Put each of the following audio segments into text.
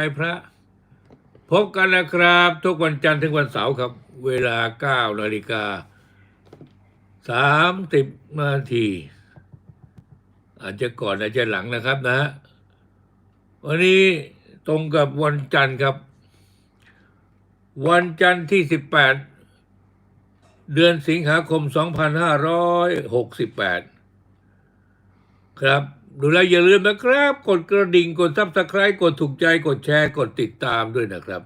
ใจพระพบกันนะครับ ทุกวันจันทร์ถึงวันเสาร์ครับ เวลาเก้านาฬิกาสามสิบนาทีอาจจะก่อนอาจจะหลังนะครับนะ วันนี้ตรงกับวันจันทร์ครับ วันจันทร์ที่สิบแปดเดือนสิงหาคมสองพันห้าร้อยหกสิบแปดครับ ดูแลอย่าลืมนะครับ กดกระดิ่ง กดซับสไครต์กดถูกใจ กดแชร์ กดติดตามด้วยนะครับ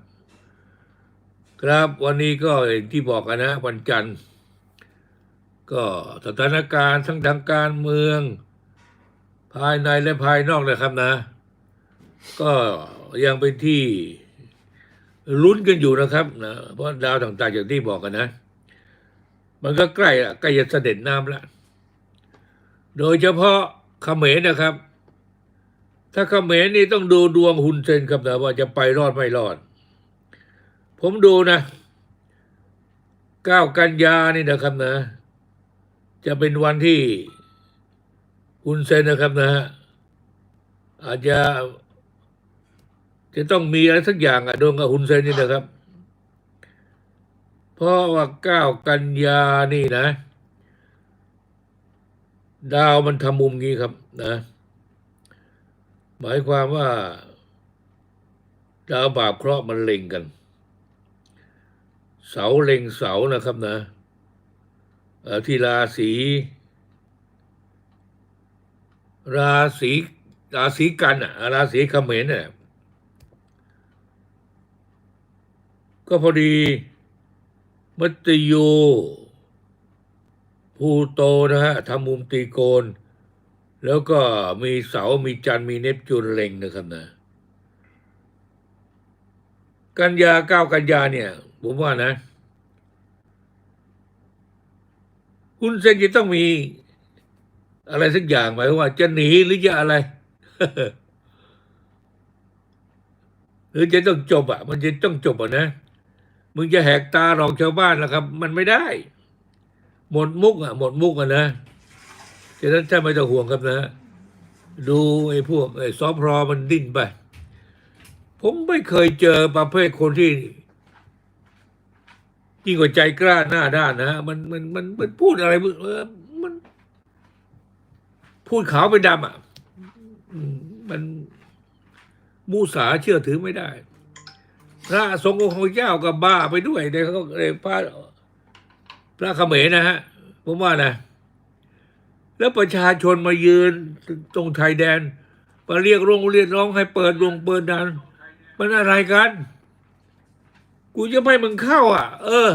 ครับวันนี้ก็อย่างที่บอกกันนะวันจันทร์ ก็สถานการณ์ทั้งทางการเมือง ภายในและภายนอกนะครับนะ ก็ยังเป็นที่ลุ้นกันอยู่นะครับนะเพราะดาวต่างๆอย่างที่บอกกันนะ มันก็ใกล้ละใกล้จะเสด็จน้ำแล้วโดยเฉพาะ เขมรนะครับ ถ้าเขมรนี่ต้องดูดวงหุนเซนครับนะว่าจะไปรอดไม่รอด ผมดูนะเก้ากันยานี่นะครับนะ จะเป็นวันที่หุนเซนนะครับนะฮะอาจจะจะต้องมีอะไรสักอย่างอะดวงกับหุนเซนนี่นะครับ เพราะว่าเก้ากันยานี่นะ ดาวมันทำมุมงี้ครับนะ หมายความว่า ดาวบาปเคราะห์มันเล็งกัน เสาเล็งเสานะครับนะที่ราศีราศีราศีกันอะราศีเขมรเนี่ยก็พอดีมัตโย พลูโตนะฮะทำมุมตีโกน แล้วก็มีเสา มีจันทร์มีเนปจูนเล็งนะครับนะ กันยาเก้ากันยาเนี่ย ผมว่านะ คุณเซนจะต้องมีอะไรสักอย่างหมายความว่า จะหนีหรือจะอะไร หรือจะต้องจบอะ มันจะต้องจบอะนะ มึงจะแหกตาหลอกชาวบ้านนะครับ มันไม่ได้ หมดมุกอะหมดมุกอะนะฉะนั้นถ้าไม่ต้องห่วงครับนะ ดูไอ้พวกไอ้ซอฟรอมันดิ้นไป ผมไม่เคยเจอประเภทคนที่ยิ่งกว่าใจกล้าหน้าด้านนะฮะมันมันมันมันพูดอะไรเออมัน พูดขาวเป็นดำอะมันมูสาเชื่อถือไม่ได้ พระสงฆ์องเจ้าก็บ้าไปด้วยในเขาในพระ พระเขมรนะฮะผมว่านะ แล้วประชาชนมายืนตรงชายแดน มาเรียกร้องเรียกร้องให้เปิดดวงเปิดดันมันอะไรกัน กูจะไม่มึงเข้า อะ เออ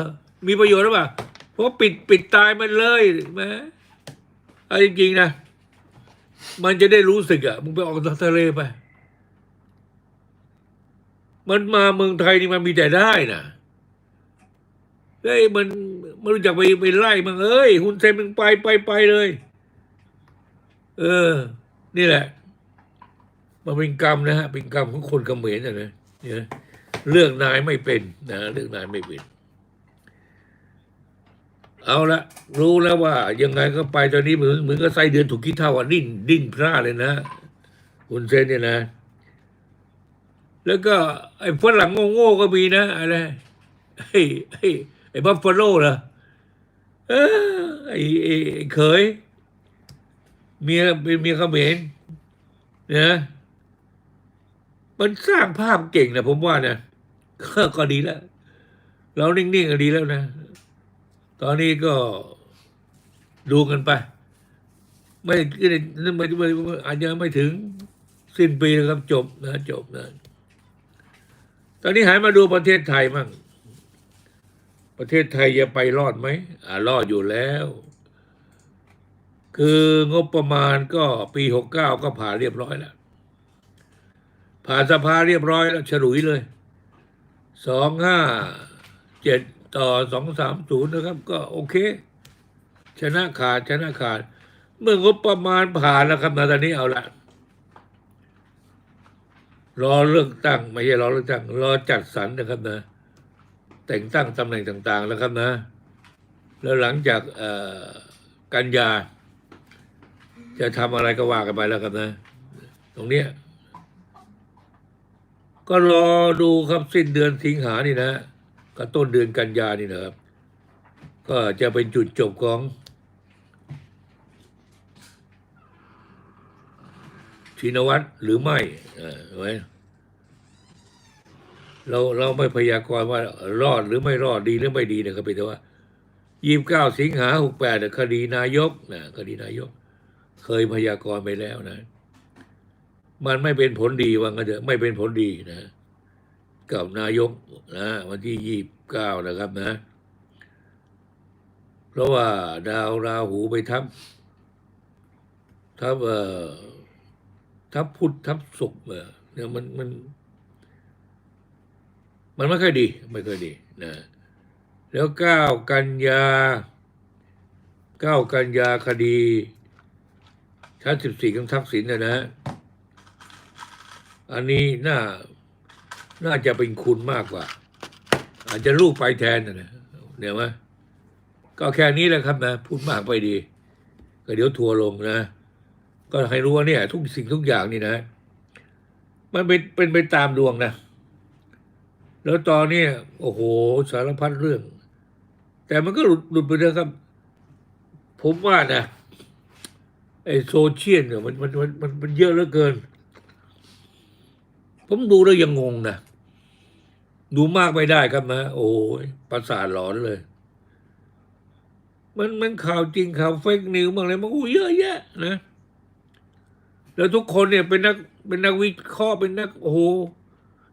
มีประโยชน์หรือเปล่าเพราะปิดปิดตายมันเลยแหมเอาจริงๆนะ มันจะได้รู้สึกอะ มึงไปออกทะเลไป มันมาเมืองไทยนี่มันมีแต่ได้นะเฮ้ยมัน ไม่รู้จักไปไปไล่มันเอ้ยคุณเซนมึงไปไปไปเลย เออ นี่แหละ มันเป็นกรรมนะฮะเป็นกรรมของคนเขมรนะนะเนี่ยเลือกนายไม่เป็นนะเลือกนายไม่เป็น เอาละรู้แล้วว่า ยังไงก็ไปตอนนี้เหมือนเหมือนกับไส้เดือนถูกคิดเท่าอะดิ้นดิ้นพร่าเลยนะคุณเซนเนี่ยนะ แล้วก็ ไอ้ฝรั่งโง่ๆก็มีนะอะไรไอ้ไอ้ไอ้บัฟฟาโลเหรอ เออไอ้ไอ้เขยเมียเป็นเมียเขมรนะมันสร้างภาพเก่งนะผมว่านะก็ก็ดีแล้ว เรานิ่งๆก็ดีแล้วนะ ตอนนี้ก็ดูกันไป ไม่ไม่ไม่ไม่อาจจะไม่ถึงสิ้นปีนะครับจบนะจบนะ ตอนนี้หันมาดูประเทศไทยมั่ง ประเทศไทยจะไปรอดไหมอ่ารอดอยู่แล้ว คืองบประมาณก็ปีหกเก้าก็ผ่านเรียบร้อยแล้ว ผ่านสภาเรียบร้อยแล้ว ฉลุยเลยสองห้าเจ็ดต่อสองสามศูนย์นะครับ ก็โอเค ชนะขาดชนะขาด เมื่องบประมาณผ่านแล้วครับนะตอนนี้เอาละรอเลือกตั้งไม่ใช่รอเลือกตั้งรอจัดสรรนะครับนะ แต่งตั้งตำแหน่งต่าง ๆ แล้วครับนะ แล้วหลังจากกันยา จะทำอะไรก็ว่ากันไปแล้วครับนะ ตรงเนี้ยก็รอดูครับสิ้นเดือนสิงหานี่นะก็ต้นเดือนกันยานี่นะครับ ก็จะเป็นจุดจบของชินวัตรหรือไม่เออไหม เราเราไม่พยากรณ์ว่ารอดหรือไม่รอดดีหรือไม่ดีนะครับเป็นแต่ว่ายี่สิบเก้าสิงหาหกแปดคดีนายกนะคดีนายก เคยพยากรณ์ไปแล้วนะ มันไม่เป็นผลดีว่างั้นเถอะไม่เป็นผลดีนะ กับนายกนะวันที่ยี่บเก้านะครับนะ เพราะว่าดาวราหูไปทับ ทับเอ่อทับพุทธทับศุกร์เนี่ยมันมัน มันไม่ค่อยดี ไม่ค่อยดีนะแล้วเก้ากันยาเก้ากันยาคดีชั้นสิบสี่ของทักษิณนะนะ อันนี้น่าน่าจะเป็นคุณมากกว่า อาจจะลูกไปแทนนะนะเนี่ยไหมก็แค่นี้แหละครับนะ พูดมากไปดี ก็เดี๋ยวทัวร์ลงนะ ก็ให้รู้ว่าเนี่ย ทุกสิ่งทุกอย่างนี่นะ มันเป็นเป็นไปตามดวงนะ แล้วตอนนี้โอ้โหสารพัดเรื่อง แต่มันก็หลุดหลุดไปเลยครับ ผมว่านะไอ้โซเชียลเนี่ยมันมันมันมันมันเยอะเหลือเกิน ผมดูแล้วยังงงนะดูมากไม่ได้ครับนะโอ้ยประสาทหลอนเลย มันมันข่าวจริงข่าวเฟกนิวบางอะไรมันโอ้เยอะแยะนะ แล้วทุกคนเนี่ยเป็นนักเป็นนักวิเคราะห์เป็นนักโอ้โห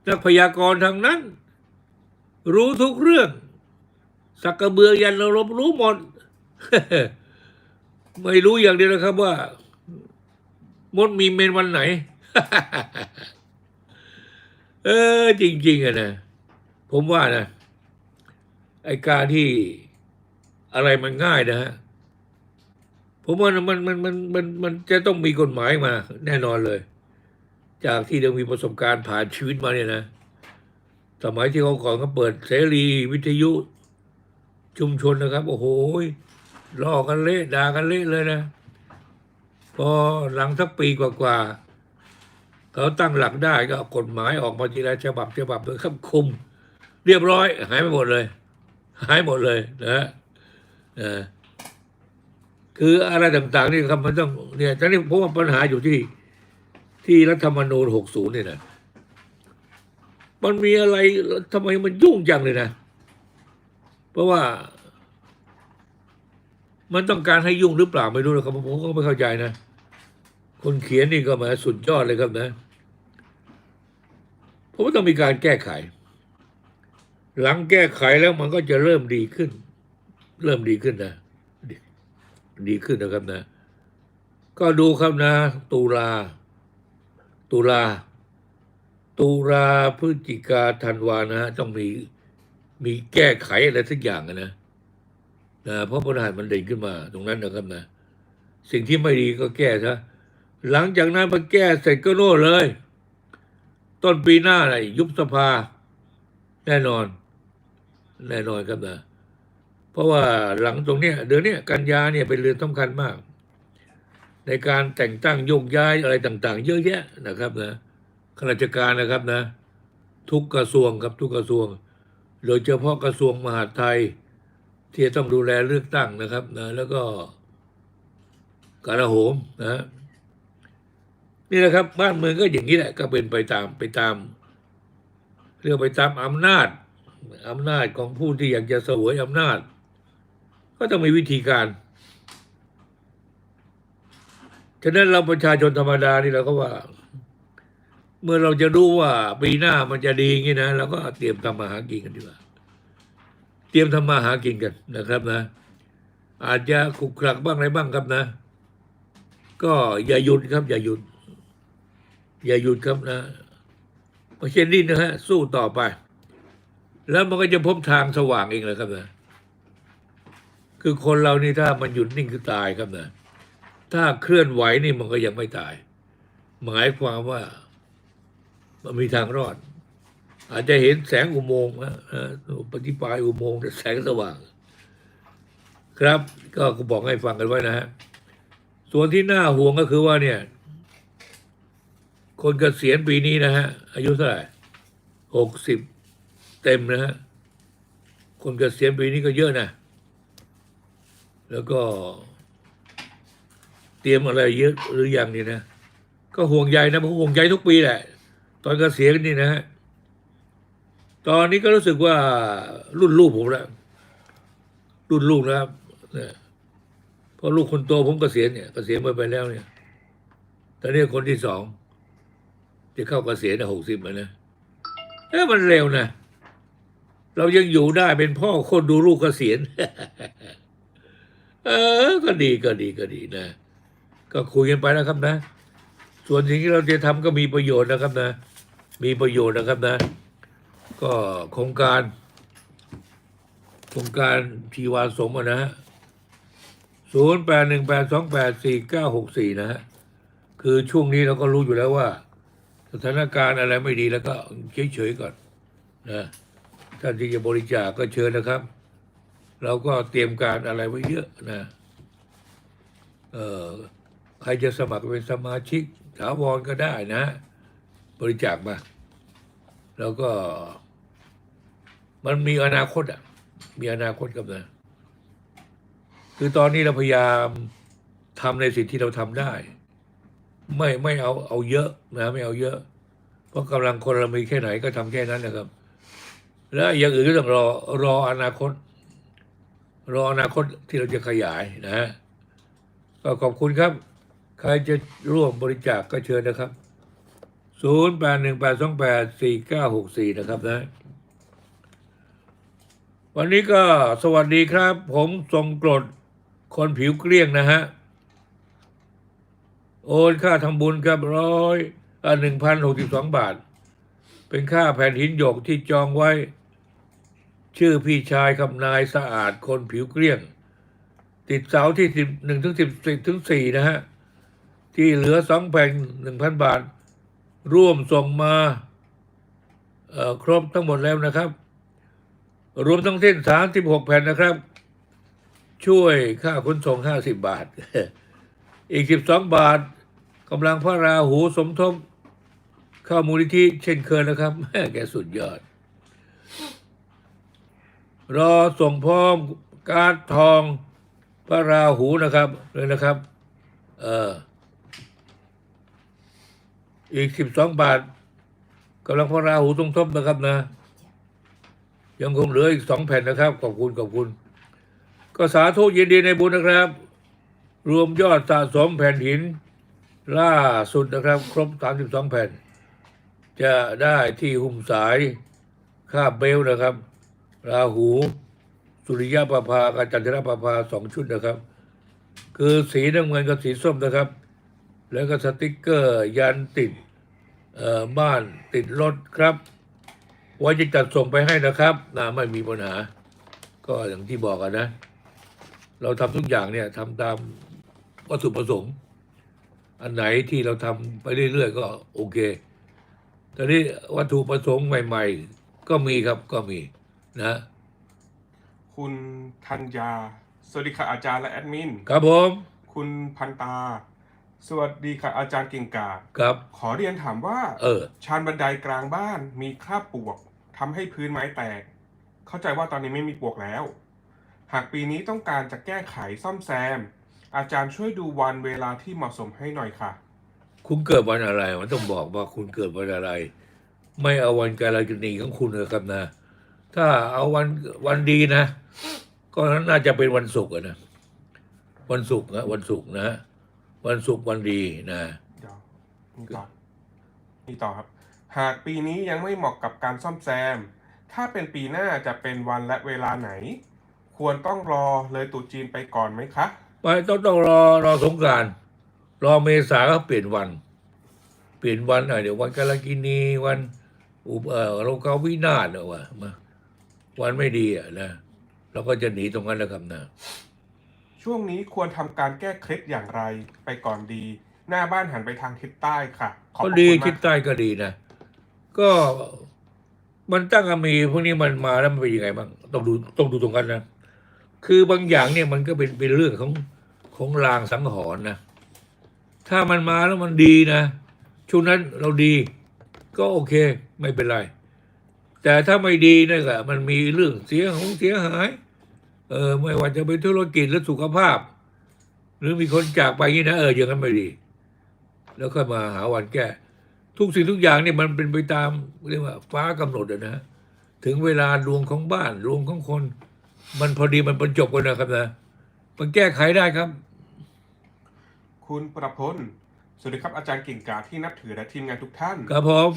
นักพยากรณ์ทางนั้น รู้ทุกเรื่อง สักกระเบือยันเรารบรู้หมด ไม่รู้อย่างเดียวนะครับว่ามดมีเมนวันไหน เออ จริง ๆอะนะ ผมว่านะไอการที่อะไรมันง่ายนะฮะผมว่ามันมันมันมันมันจะต้องมีกฎหมายมา แน่นอนเลย จากที่เรามีประสบการณ์ผ่านชีวิตมาเนี่ยนะ สมัยที่เขาก่อนเขาเปิดเสรีวิทยุชุมชนนะครับ โอ้โหล่อกันเละด่ากันเละเลยนะ พอหลังสักปีกว่าๆเขาตั้งหลักได้ก็กฎหมายออกมาทีละฉบับฉบับเลยครับคุม เรียบร้อย หายไปหมดเลย หายหมดเลยนะฮะคืออะไรต่างๆนี่ครับมันต้องเนี่ยตอนนี้ผมว่าปัญหาอยู่ที่ที่รัฐธรรมนูญ60เนี่ยนะ มันมีอะไรทำไมมันยุ่งจังเลยนะ เพราะว่า มันต้องการให้ยุ่งหรือเปล่าไม่รู้นะครับผมก็ไม่เข้าใจนะ คนเขียนนี่ก็มาสุดยอดเลยครับนะผมว่าต้องมีการแก้ไข หลังแก้ไขแล้วมันก็จะเริ่มดีขึ้น เริ่มดีขึ้นนะดดีขึ้นนะครับนะ ก็ดูครับนะ ตุลา ตุลา ตุลาพฤศจิกาธันวานะฮะต้องมีมีแก้ไขอะไรสักอย่างนะนะเพราะปัญหามันเด่นขึ้นมา ตรงนั้นนะครับนะ สิ่งที่ไม่ดีก็แก้ซะหลังจากนั้นพอแก้เสร็จก็โน่นเลย ต้นปีหน้าอะไรยุบสภา แน่นอน แน่นอนครับนะเพราะว่าหลังตรงเนี้ยเดือนเนี้ยกันยาเนี่ยเป็นเดือนสำคัญมาก ในการแต่งตั้งโยกย้ายอะไรต่าง ๆ เยอะแยะนะครับนะ ข้าราชการนะครับนะ ทุกกระทรวงครับทุกกระทรวง โดยเฉพาะกระทรวงมหาดไทย ที่จะต้องดูแลเลือกตั้งนะครับนะแล้วก็การโหมนะนี่แหละครับ บ้านเมืองก็อย่างนี้แหละ ก็เป็นไปตามไปตาม เรียกไปตามอำนาจอำนาจของผู้ที่อยากจะเสวยอำนาจ ก็ต้องมีวิธีการฉะนั้นเราประชาชนธรรมดานี่เราก็ว่า เมื่อเราจะรู้ว่าปีหน้ามันจะดีอย่างนี้นะเราก็เตรียมทำมาหากินกันดีกว่า เตรียมทำมาหากินกันนะครับนะ อาจจะขุกขลักบ้างอะไรบ้างครับนะ ก็อย่าหยุดครับ อย่าหยุด อย่าหยุดครับนะเพราะเช่นนี้นะฮะสู้ต่อไป แล้วมันก็จะพบทางสว่างเองเลยครับนะคือคนเรานี่ถ้ามันหยุดนิ่งคือตายครับนะถ้าเคลื่อนไหวนี่มันก็ยังไม่ตาย หมายความว่า มันมีทางรอด อาจจะเห็นแสงอุโมงค์นะปฏิปายอุโมงค์แสงสว่าง ครับ ก็บอกให้ฟังกันไว้นะฮะส่วนที่น่าห่วงก็คือว่าเนี่ย คนเกษียณปีนี้นะฮะ อายุเท่าไหร่หกสิบเต็มนะฮะคนเกษียณปีนี้ก็เยอะนะ แล้วก็เตรียมอะไรเยอะหรือยังนี่นะ ก็ห่วงใยนะผมห่วงใยทุกปีแหละ ตอนเกษียณนี่นะฮะตอนนี้ก็รู้สึกว่ารุ่นลูกผมแล้วรุ่นลูกนะครับเนี่ยเพราะลูกคนโตผมเกษียณเนี่ยเกษียณไปไปแล้วเนี่ยตอนนี้คนที่สองจะเข้าเกษียณหกสิบแล้วนะเอ๊ะมันเร็วนะเรายังอยู่ได้เป็นพ่อคนดูลูกเกษียณเออ ก็ดีก็ดีก็ดีนะ ก็คุยกันไปนะครับนะ ส่วนสิ่งที่เราจะทำก็มีประโยชน์นะครับนะ มีประโยชน์นะครับนะ ก็โครงการ โครงการชีวาสมนะฮะศูนย์แปดหนึ่งแปดสองแปดสี่เก้าหกสี่นะฮะ คือช่วงนี้เราก็รู้อยู่แล้วว่า สถานการณ์อะไรไม่ดีแล้วก็เฉยๆก่อนนะท่านที่จะบริจาคก็เชิญนะครับ เราก็เตรียมการอะไรไว้เยอะนะเออใครจะสมัครเป็นสมาชิกถาวรก็ได้นะ บริจาคมา แล้วก็ มันมีอนาคตอะ มีอนาคตกับนะคือตอนนี้เราพยายามทำในสิ่งที่เราทำได้ ไม่ไม่เอาเอาเยอะนะไม่เอาเยอะ เพราะกำลังคนเรามีแค่ไหนก็ทำแค่นั้นนะครับ แล้วอย่างอื่นก็ต้องรอรออนาคต รออนาคตที่เราจะขยายนะฮะก็ขอบคุณครับ ใครจะร่วมบริจาคก็เชิญนะครับ 0 8 1 8 2 8 4 9 6 4นะครับนะ วันนี้ก็สวัสดีครับ ผมทรงกรดคนผิวเกลี้ยงนะฮะ โอนค่าทำบุญครับร้อยหนึ่งพันหกสิบสองบาท เป็นค่าแผ่นหินหยกที่จองไว้ ชื่อพี่ชายคำนายสะอาดคนผิวเกลี้ยง ติดเสาที่สิบหนึ่งถึงสิบถึงสี่นะฮะ ที่เหลือสองแผ่นหนึ่งพันบาท ร่วมส่งมาครบทั้งหมดแล้วนะครับ รวมทั้งสิ้นสามสิบหกแผ่นนะครับ ช่วยค่าขนส่งห้าสิบบาท อีกสิบสองบาทกำลังพระราหูสมทบเข้ามูลนิธิเช่นเคยนะครับแม่แกสุดยอด รอส่งพร้อมการทองพระราหูนะครับเลยนะครับ เออ อีกสิบสองบาทกำลังพระราหูสมทบนะครับนะ ยังคงเหลืออีกสองแผ่นนะครับ ขอบคุณขอบคุณ ก็สาธุยินดีในบุญนะครับ รวมยอดสะสมแผ่นหิน ล่าสุดนะครับ ครบ32แผ่น จะได้ที่หุ้มสายคาบเบลนะครับ ราหู สุริยะประภากับจันทรประภาสองชุดนะครับ คือสีน้ำเงินกับสีส้มนะครับ แล้วก็สติกเกอร์ยันติด บ้านติดรถครับไว้จะจัดส่งไปให้นะครับนะไม่มีปัญหา ก็อย่างที่บอกกันนะ เราทำทุกอย่างเนี่ยทำตามวัตถุประสงค์ อันไหนที่เราทำไปเรื่อยๆ ก็โอเคตอนนี้วัตถุประสงค์ใหม่ ๆ ก็มีครับก็มีนะ คุณธัญญาสวัสดีค่ะอาจารย์และแอดมิน ครับผม คุณพันตา สวัสดีค่ะอาจารย์เก่งกาจครับ ขอเรียนถามว่า เออ ชานบันไดกลางบ้านมีคราบปลวกทำให้พื้นไม้แตก เข้าใจว่าตอนนี้ไม่มีปลวกแล้ว หากปีนี้ต้องการจะแก้ไขซ่อมแซม อาจารย์ช่วยดูวันเวลาที่เหมาะสมให้หน่อยค่ะ คุณเกิดวันอะไร มันต้องบอกว่าคุณเกิดวันอะไร ไม่เอาวันการกินีของคุณนะครับนะ ถ้าเอาวันวันดีนะ ก็น่าจะเป็นวันศุกร์อะนะ วันศุกร์นะวันศุกร์นะ วันศุกร์วันดีนะเดี๋ยวนี่ต่อนี่ต่อครับ หากปีนี้ยังไม่เหมาะกับการซ่อมแซม ถ้าเป็นปีหน้าจะเป็นวันและเวลาไหน ควรต้องรอเลยตรุษจีนไปก่อนไหมคะไปต้องต้องรอรอสงกรารรอเมษาก็เปลี่ยนวัน เปลี่ยนวันอะเดี๋ยววันกาลกินีวันอุปเอ่อโลกาวินาศเอาวะมาวันไม่ดีอะนะเราก็จะหนีตรงนั้นแล้วครับนะ ช่วงนี้ควรทำการแก้เคล็ดอย่างไรไปก่อนดี หน้าบ้านหันไปทางทิศใต้ค่ะ ขอบก็พระดีคุณทิมาศกใต้ก็ดีนะ ก็มันตั้งอมีพวกนี้มันมาแล้วมันเป็นยังไงบ้างต้องดูต้องดูตรงกันนะ คือบางอย่างเนี่ยมันก็เป็นเป็นเรื่องของของลางสังหรณ์นะ ถ้ามันมาแล้วมันดีนะ ช่วงนั้นเราดี ก็โอเคไม่เป็นไร แต่ถ้าไม่ดีเนี่ยก็มันมีเรื่องเสียหงเสียหาย เออไม่ว่าจะเป็นธุรกิจหรือสุขภาพ หรือมีคนจากไปอย่างนี้นะเอออย่างนั้นไม่ดี แล้วค่อยมาหาวันแก้ ทุกสิ่งทุกอย่างเนี่ยมันเป็นไปตามเรียกว่าฟ้ากำหนดอะนะ ถึงเวลาดวงของบ้านดวงของคน มันพอดีมันบรรจบกันนะครับนะมันแก้ไขได้ครับ คุณประพลสวัสดีครับอาจารย์เก่งกาจที่นับถือและทีมงานทุกท่านครับผม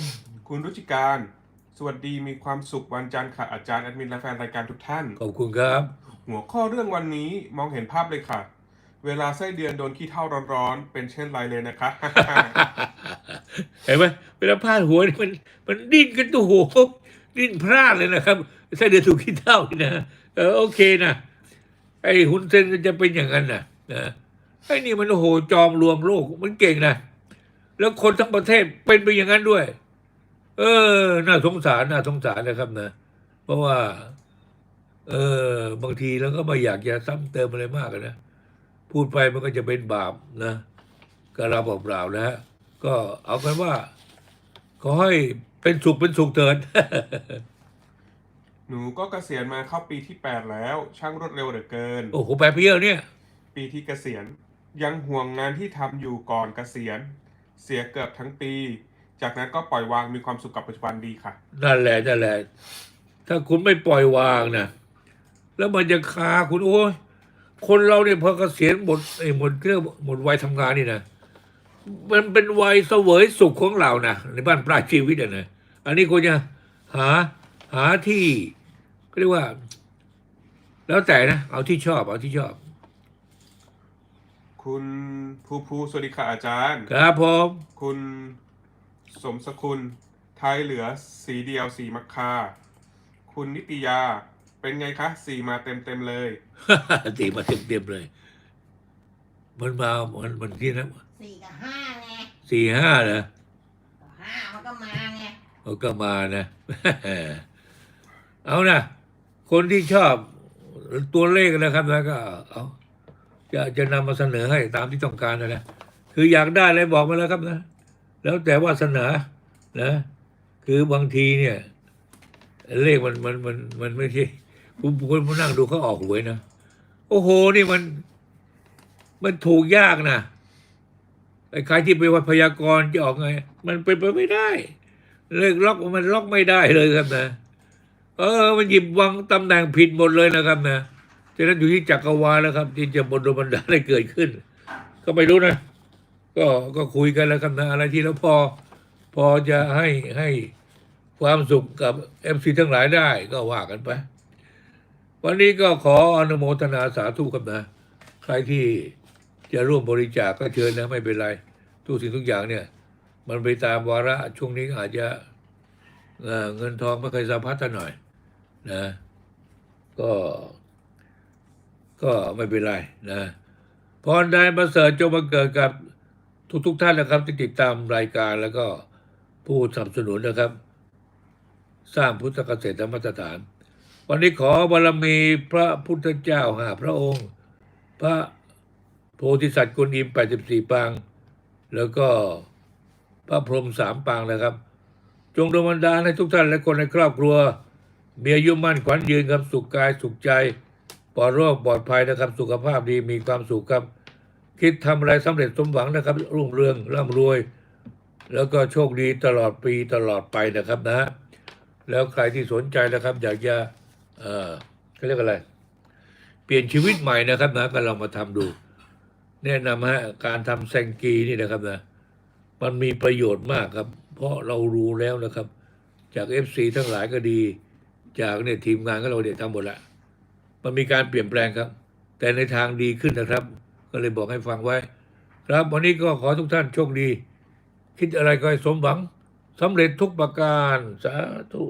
คุณรุจิการสวัสดีมีความสุขวันจันทร์ค่ะอาจารย์แอดมินและแฟนรายการทุกท่าน ขอบคุณครับ หัวข้อเรื่องวันนี้มองเห็นภาพเลยค่ะ เวลาไส้เดือนโดนขี้เท่าร้อนๆ เป็นเช่นไรเลยนะคะ เห็นไหมเวลาพลาดหัวนี่มันมันดิ้นกันตัวโหดิ้นพลาดเลยนะครับไส้เดือนถูกขี้เท่านี่นะเออโอเคนะไอ้หุนเซนก็จะเป็นอย่างนั้นนะนะไอ้นี่มันโอ้โหจอมรวมโลกมันเก่งนะแล้วคนทั้งประเทศเป็นไปอย่างนั้นด้วย เออ น่าสงสารน่าสงสารนะครับนะ เพราะว่า เออ บางทีเราก็ไม่อยากจะซ้ำเติมอะไรมากอะนะ พูดไปมันก็จะเป็นบาปนะก็เราเปล่าๆนะฮะก็เอากันว่า ขอให้เป็นสุขเป็นสุขเถิดหนูก็เกษียณมาเข้าปีที่8แล้ว ช่างรวดเร็วเหลือเกิน โอ้โหแปลเพี้ยวเนี่ย ปีที่เกษียณยังห่วงงานที่ทำอยู่ก่อนเกษียณ เสียเกือบทั้งปี จากนั้นก็ปล่อยวางมีความสุขกับปัจจุบันดีค่ะ นั่นแหละนั่นแหละถ้าคุณไม่ปล่อยวางนะ แล้วมันจะคาคุณโอ้ยคนเราเนี่ยพอเกษียณหมดไอ้หมดเรื่องหมดวัยทำงานนี่นะมันเป็นวัยเสวยสุขของเรานะในบ้านปลายชีวิตอะนะอันนี้คุณจะหาหาที่ก็เรียกว่า แล้วแต่นะ เอาที่ชอบ เอาที่ชอบ คุณภูภูสวัสดีค่ะอาจารย์ ครับผมคุณสมสกุลไทยเหลือสีเดียวสีมักคา คุณนิตยา เป็นไงคะสีมาเต็มเต็มๆเลย ตีมาเต็มๆเลย มันมามันมันที่นะสี่กับห้าไงสี่ห้านะห้ามันก็มาไงเขาก็มานะ เอานะคนที่ชอบตัวเลขนะครับแล้วก็ เอาจะจะนำมาเสนอให้ตามที่ต้องการนะนะคืออยากได้อะไรบอกมาแล้วครับนะ แล้วแต่วาสนานะ คือบางทีเนี่ย เลขมันมันมันมันไม่ใช่ คุณคุณมนั่งดูเขาออกหวยนะ โอ้โห นี่มัน มันถูกยากนะไอ้ใครที่ไปว่าพยากรณ์จะออกไง มันเป็นไปไม่ได้ เลขล็อกมันล็อกไม่ได้เลยครับนะ เออ มันหยิบวางตำแหน่งผิดหมดเลยนะครับนะฉะนั้นอยู่ที่จักรวาลแล้วครับ ที่จะบนดลบันดาลให้เกิดขึ้น ก็ไม่รู้นะ ก็ก็คุยกันแล้วครับนะอะไรที่เราพอ พอจะให้ให้ความสุขกับเอฟซีทั้งหลายได้ก็ว่ากันไป วันนี้ก็ขออนุโมทนาสาธุครับนะ ใครที่จะร่วมบริจาคก็เชิญนะไม่เป็นไรทุกสิ่งทุกอย่างเนี่ย มันไปตามวาระช่วงนี้อาจจะเเงินทองไม่เคยสะพัดหน่อยนะ ก็ ก็ไม่เป็นไรนะพรใดประเสริฐจงมาเกิดกับทุกๆทท่านนะครับที่ติดตามรายการแล้วก็ผู้สนับสนุนนะครับ สร้างพุทธเกษตรมาตรฐาน วันนี้ขอบารมีพระพุทธเจ้าหาพระองค์ พระโพธิสัตว์กุลอิม 84 ปาง แล้วก็พระพรหมสามปางนะครับ จงดลบันดาลให้ทุกท่านและคนในครอบครัว มีอายุมั่นขวัญยืนครับสุขกายสุขใจ ปลอดโรคปลอดภัยนะครับ สุขภาพดีมีความสุขครับ คิดทำอะไรสำเร็จสมหวังนะครับ รุ่งเรืองร่ำรวย แล้วก็โชคดีตลอดปีตลอดไปนะครับนะ แล้วใครที่สนใจนะครับ อยากจะ เออเขาเรียกอะไร เปลี่ยนชีวิตใหม่นะครับนะก็ลองมาทำดู แนะนำฮะการทำแซงกีนี่นะครับนะ มันมีประโยชน์มากครับ เพราะเรารู้แล้วนะครับ จากเอฟซีทั้งหลายก็ดี จากเนี่ยทีมงานก็เราเนี่ยทำหมดละมันมีการเปลี่ยนแปลงครับ แต่ในทางดีขึ้นนะครับ ก็เลยบอกให้ฟังไว้ ครับวันนี้ก็ขอทุกท่านโชคดี คิดอะไรก็ให้สมหวังสำเร็จทุกประการ สาธุ